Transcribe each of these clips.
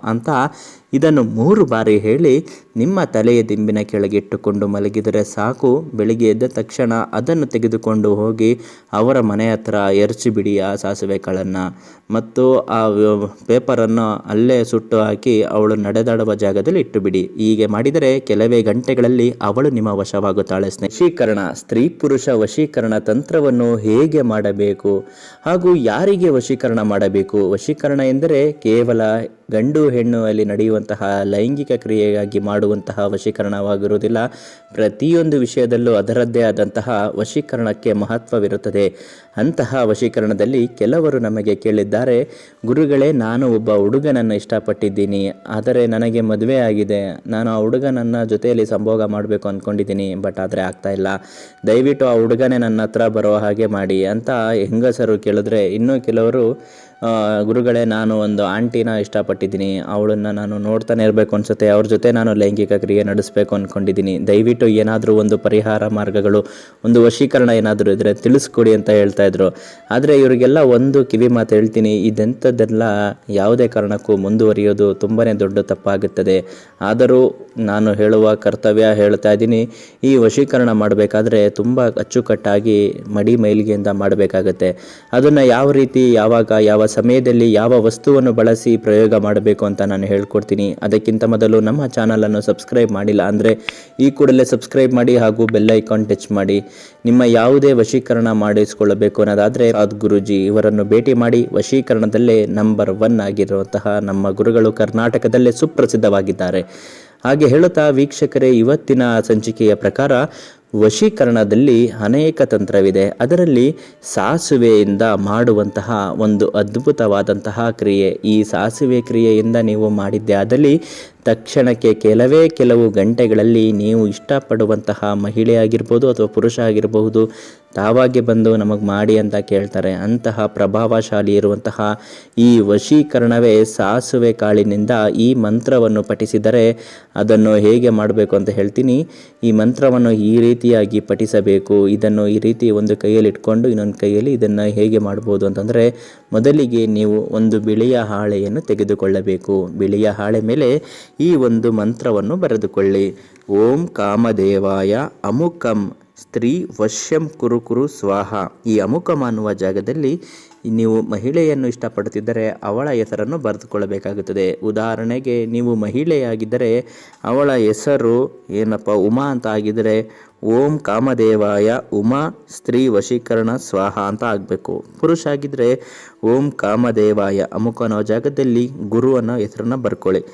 ಅಂತ ಇದನ್ನು ಮೂರು ಬಾರಿ ಹೇಳಿ ನಿಮ್ಮ ತಲೆಯ ದಿಂಬಿನ ಕೆಳಗಿಟ್ಟುಕೊಂಡು ಮಲಗಿದರೆ ಸಾಕು. ಬೆಳಿಗ್ಗೆ ಎದ್ದ ತಕ್ಷಣ ಅದನ್ನು ತೆಗೆದುಕೊಂಡು ಹೋಗಿ ಅವರ ಮನೆ ಹತ್ರ ಎರಚಿಬಿಡಿ ಆ ಸಾಸಿವೆ ಕಾಳನ್ನು ಮತ್ತು ಆ ಪೇಪರನ್ನು ಅಲ್ಲೇ ಸುಟ್ಟು ಹಾಕಿ ಅವಳು ನಡೆದಾಡುವ ಜಾಗದಲ್ಲಿ ಇಟ್ಟುಬಿಡಿ. ಹೀಗೆ ಮಾಡಿದರೆ ಕೆಲವೇ ಗಂಟೆಗಳಲ್ಲಿ ಅವಳು ನಿಮ್ಮ ವಶವಾಗುತ್ತಾಳೆ ವಶೀಕರಣ, ಸ್ತ್ರೀ ಪುರುಷ ವಶೀಕರಣ ತಂತ್ರವನ್ನು ಹೇಗೆ ಮಾಡಬೇಕು? ಹಾಗೂ ಯಾರಿಗೆ ವಶೀಕರಣ ಮಾಡಬೇಕು? ವಶೀಕರಣ ಎಂದರೆ ಕೇವಲ ಗಂಡು ಹೆಣ್ಣು ಅಲ್ಲಿ ನಡೆಯುವಂತಹ ಲೈಂಗಿಕ ಕ್ರಿಯೆಗಾಗಿ ಮಾಡುವಂತಹ ವಶೀಕರಣವಾಗಿರುವುದಿಲ್ಲ. ಪ್ರತಿಯೊಂದು ವಿಷಯದಲ್ಲೂ ಅದರದ್ದೇ ಆದಂತಹ ವಶೀಕರಣಕ್ಕೆ ಮಹತ್ವವಿರುತ್ತದೆ. ಅಂತಹ ವಶೀಕರಣದಲ್ಲಿ ಕೆಲವರು ನಮಗೆ ಕೇಳಿದ್ದಾರೆ, ಗುರುಗಳೇ, ನಾನು ಒಬ್ಬ ಹುಡುಗನನ್ನು ಇಷ್ಟಪಟ್ಟಿದ್ದೀನಿ. ಆದರೆ ನನಗೆ ಮದುವೆ ಆಗಿದೆ. ನಾನು ಆ ಹುಡುಗನನ್ನ ಜೊತೆಯಲ್ಲಿ ಸಂಭೋಗ ಮಾಡಬೇಕು ಅಂದ್ಕೊಂಡಿದ್ದೀನಿ ಬಟ್ ಆದರೆ ಆಗ್ತಾ ಇಲ್ಲ. ದಯವಿಟ್ಟು ಆ ಹುಡುಗನೇ ನನ್ನ ಹತ್ರ ಬರೋ ಹಾಗೆ ಮಾಡಿ ಅಂತ ಹೆಂಗಸರು ಕೇಳಿದ್ರೆ, ಇನ್ನೂ ಕೆಲವರು ಗುರುಗಳೇ, ನಾನು ಒಂದು ಆಂಟಿನ ಇಷ್ಟಪಟ್ಟಿದ್ದೀನಿ. ಅವಳನ್ನು ನಾನು ನೋಡ್ತಾನೆ ಇರಬೇಕು ಅನ್ಸುತ್ತೆ. ಅವ್ರ ಜೊತೆ ನಾನು ಲೈಂಗಿಕ ಕ್ರಿಯೆ ನಡೆಸಬೇಕು ಅಂದ್ಕೊಂಡಿದ್ದೀನಿ ದಯವಿಟ್ಟು ಏನಾದರೂ ಒಂದು ಪರಿಹಾರ ಮಾರ್ಗಗಳು, ಒಂದು ವಶೀಕರಣ ಏನಾದರೂ ಇದ್ದರೆ ತಿಳಿಸ್ಕೊಡಿ ಅಂತ ಹೇಳ್ತಾ ಇದ್ರು. ಆದರೆ ಇವರಿಗೆಲ್ಲ ಒಂದು ಕಿವಿ ಮಾತು ಹೇಳ್ತೀನಿ. ಇದೆಂಥದ್ದೆಲ್ಲ ಯಾವುದೇ ಕಾರಣಕ್ಕೂ ಮುಂದುವರಿಯೋದು ತುಂಬಾ ದೊಡ್ಡ ತಪ್ಪಾಗುತ್ತದೆ. ಆದರೂ ನಾನು ಹೇಳುವ ಕರ್ತವ್ಯ ಹೇಳ್ತಾ ಇದ್ದೀನಿ. ಈ ವಶೀಕರಣ ಮಾಡಬೇಕಾದ್ರೆ ತುಂಬ ಅಚ್ಚುಕಟ್ಟಾಗಿ ಮಡಿ ಮೈಲಿಗೆಯಿಂದ ಮಾಡಬೇಕಾಗತ್ತೆ. ಅದನ್ನು ಯಾವ ರೀತಿ, ಯಾವಾಗ, ಯಾವ ಸಮಯದಲ್ಲಿ ಯಾವ ವಸ್ತುವನ್ನು ಬಳಸಿ ಪ್ರಯೋಗ ಮಾಡಬೇಕು ಅಂತ ನಾನು ಹೇಳ್ಕೊಡ್ತೀನಿ. ಅದಕ್ಕಿಂತ ಮೊದಲು ನಮ್ಮ ಚಾನಲನ್ನು ಸಬ್ಸ್ಕ್ರೈಬ್ ಮಾಡಿಲ್ಲ ಅಂದರೆ ಈ ಕೂಡಲೇ ಸಬ್ಸ್ಕ್ರೈಬ್ ಮಾಡಿ ಹಾಗೂ ಬೆಲ್ ಐಕಾನ್ ಟಚ್ ಮಾಡಿ. ನಿಮ್ಮ ಯಾವುದೇ ವಶೀಕರಣ ಮಾಡಿಸಿಕೊಳ್ಳಬೇಕು ಅನ್ನೋದಾದರೆ ಅದು ಗುರುಜಿ ಇವರನ್ನು ಭೇಟಿ ಮಾಡಿ ವಶೀಕರಣದಲ್ಲೇ ನಂಬರ್ ಒನ್ ಆಗಿರುವಂತಹ ನಮ್ಮ ಗುರುಗಳು ಕರ್ನಾಟಕದಲ್ಲೇ ಸುಪ್ರಸಿದ್ಧವಾಗಿದ್ದಾರೆ. ಹಾಗೆ ಹೇಳುತ್ತಾ ವೀಕ್ಷಕರೇ, ಇವತ್ತಿನ ಸಂಚಿಕೆಯ ಪ್ರಕಾರ ವಶೀಕರಣದಲ್ಲಿ ಅನೇಕ ತಂತ್ರವಿದೆ. ಅದರಲ್ಲಿ ಸಾಸುವೆಯಿಂದ ಮಾಡುವಂತಹ ಒಂದು ಅದ್ಭುತವಾದಂತಹ ಕ್ರಿಯೆ. ಈ ಸಾಸುವೆ ಕ್ರಿಯೆಯಿಂದ ನೀವು ಮಾಡಿದ್ದೆ ಆದಲ್ಲಿ ತಕ್ಷಣಕ್ಕೆ ಕೆಲವೇ ಕೆಲವು ಗಂಟೆಗಳಲ್ಲಿ ನೀವು ಇಷ್ಟಪಡುವಂತಹ ಮಹಿಳೆ ಆಗಿರ್ಬೋದು ಅಥವಾ ಪುರುಷ ಆಗಿರಬಹುದು, ತಾವಾಗೆ ಬಂದು ನಮಗೆ ಮಾಡಿ ಅಂತ ಕೇಳ್ತಾರೆ. ಅಂತಹ ಪ್ರಭಾವಶಾಲಿ ಇರುವಂತಹ ಈ ವಶೀಕರಣವೇ ಸಾಸುವೆ ಕಾಳಿನಿಂದ ಈ ಮಂತ್ರವನ್ನು ಪಠಿಸಿದರೆ ಅದನ್ನು ಹೇಗೆ ಮಾಡಬೇಕು ಅಂತ ಹೇಳ್ತೀನಿ. ಈ ಮಂತ್ರವನ್ನು ಈ ರೀತಿಯಾಗಿ ಪಠಿಸಬೇಕು. ಇದನ್ನು ಈ ರೀತಿ ಒಂದು ಕೈಯಲ್ಲಿ ಇಟ್ಕೊಂಡು ಇನ್ನೊಂದು ಕೈಯಲ್ಲಿ ಇದನ್ನು ಹೇಗೆ ಮಾಡ್ಬೋದು ಅಂತಂದರೆ, ಮೊದಲಿಗೆ ನೀವು ಒಂದು ಬಿಳಿಯ ಹಾಳೆಯನ್ನು ತೆಗೆದುಕೊಳ್ಳಬೇಕು. ಬಿಳಿಯ ಹಾಳೆ ಮೇಲೆ ಈ ಒಂದು ಮಂತ್ರವನ್ನು ಬರೆದುಕೊಳ್ಳಿ. ಓಂ ಕಾಮದೇವಾಯ ಅಮುಕಂ ಸ್ತ್ರೀ ವಶ್ಯಂ ಕುರುಕುರು ಕುರು ಸ್ವಾಹ. ಈ ಅಮುಕಂ ಅನ್ನುವ ಜಾಗದಲ್ಲಿ ನೀವು ಮಹಿಳೆಯನ್ನು ಇಷ್ಟಪಡುತ್ತಿದ್ದರೆ ಅವಳ ಹೆಸರನ್ನು ಬರೆದುಕೊಳ್ಳಬೇಕಾಗುತ್ತದೆ. ಉದಾಹರಣೆಗೆ, ನೀವು ಮಹಿಳೆಯಾಗಿದ್ದರೆ ಅವಳ ಹೆಸರು ಏನಪ್ಪ, ಉಮಾ ಅಂತ ಆಗಿದ್ದರೆ ಓಂ ಕಾಮದೇವಾಯ ಉಮಾ ಸ್ತ್ರೀ ವಶೀಕರಣ ಸ್ವಾಹ ಅಂತ ಆಗಬೇಕು. ಪುರುಷ ಆಗಿದ್ದರೆ ಓಂ ಕಾಮದೇವಾಯ ಅಮುಕ ಅನ್ನೋ ಜಾಗದಲ್ಲಿ ಗುರು ಅನ್ನೋ ಹೆಸರನ್ನು ಬರ್ಕೊಳ್ಳಿ.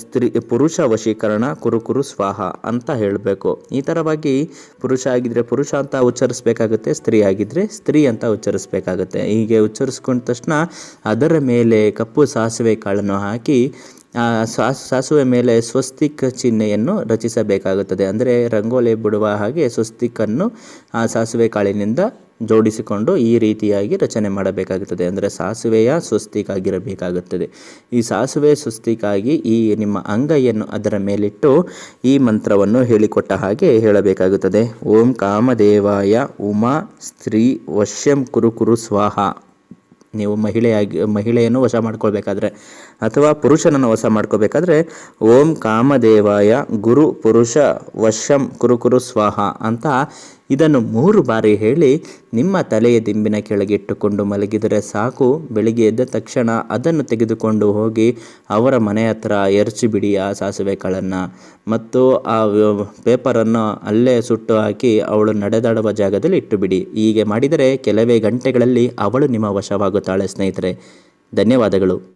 ಸ್ತ್ರೀ, ಪುರುಷ ವಶೀಕರಣ ಕುರುಕುರು ಕುರು ಸ್ವಾಹ ಅಂತ ಹೇಳಬೇಕು. ಈ ಥರವಾಗಿ ಪುರುಷ ಆಗಿದ್ದರೆ ಪುರುಷ ಅಂತ ಉಚ್ಚರಿಸಬೇಕಾಗುತ್ತೆ, ಸ್ತ್ರೀ ಆಗಿದ್ದರೆ ಸ್ತ್ರೀ ಅಂತ ಉಚ್ಚರಿಸಬೇಕಾಗುತ್ತೆ. ಹೀಗೆ ಉಚ್ಚರಿಸ್ಕೊಂಡ ತಕ್ಷಣ ಅದರ ಮೇಲೆ ಕಪ್ಪು ಸಾಸಿವೆ ಕಾಳನ್ನು ಹಾಕಿ ಸಾಸ್ ಸಾಸುವೆ ಮೇಲೆ ಸ್ವಸ್ತಿಕ್ ಚಿಹ್ನೆಯನ್ನು ರಚಿಸಬೇಕಾಗುತ್ತದೆ. ಅಂದರೆ ರಂಗೋಲಿ ಬಿಡುವ ಹಾಗೆ ಸ್ವಸ್ತಿಕನ್ನು ಆ ಸಾಸುವೆ ಕಾಳಿನಿಂದ ಜೋಡಿಸಿಕೊಂಡು ಈ ರೀತಿಯಾಗಿ ರಚನೆ ಮಾಡಬೇಕಾಗುತ್ತದೆ. ಅಂದರೆ ಸಾಸುವೆಯ ಸ್ವಸ್ತಿಕಾಗಿರಬೇಕಾಗುತ್ತದೆ ಈ ಸಾಸುವೆ ಸ್ವಸ್ತಿಕಾಗಿ ಈ ನಿಮ್ಮ ಅಂಗೈಯನ್ನು ಅದರ ಮೇಲಿಟ್ಟು ಈ ಮಂತ್ರವನ್ನು ಹೇಳಿಕೊಟ್ಟ ಹಾಗೆ ಹೇಳಬೇಕಾಗುತ್ತದೆ. ಓಂ ಕಾಮದೇವಾಯ ಉಮಾ ಸ್ತ್ರೀ ವಶ್ಯಂ ಕುರು ಕುರು ಸ್ವಾಹ. ನೀವು ಮಹಿಳೆಯಾಗಿ ಮಹಿಳೆಯನ್ನು ವಶ ಮಾಡ್ಕೊಳ್ಬೇಕಾದ್ರೆ ಅಥವಾ ಪುರುಷನನ್ನು ವಶ ಮಾಡ್ಕೋಬೇಕಾದ್ರೆ, ಓಂ ಕಾಮದೇವಾಯ ಗುರು ಪುರುಷ ವಶಂ ಕುರುಕುರು ಕುರು ಸ್ವಾಹ ಅಂತ ಇದನ್ನು ಮೂರು ಬಾರಿ ಹೇಳಿ ನಿಮ್ಮ ತಲೆಯ ದಿಂಬಿನ ಕೆಳಗೆ ಇಟ್ಟುಕೊಂಡು ಮಲಗಿದರೆ ಸಾಕು. ಬೆಳಿಗ್ಗೆ ಎದ್ದ ತಕ್ಷಣ ಅದನ್ನು ತೆಗೆದುಕೊಂಡು ಹೋಗಿ ಅವರ ಮನೆ ಹತ್ರ ಎರಚಿಬಿಡಿ ಆ ಸಾಸಿವೆ ಕಾಳನ್ನು ಮತ್ತು ಆ ಪೇಪರನ್ನು ಅಲ್ಲೇ ಸುಟ್ಟು ಹಾಕಿ ಅವಳು ನಡೆದಾಡುವ ಜಾಗದಲ್ಲಿ ಇಟ್ಟುಬಿಡಿ. ಹೀಗೆ ಮಾಡಿದರೆ ಕೆಲವೇ ಗಂಟೆಗಳಲ್ಲಿ ಅವಳು ನಿಮ್ಮ ವಶವಾಗುತ್ತಾಳೆ ಸ್ನೇಹಿತರೆ. ಧನ್ಯವಾದಗಳು.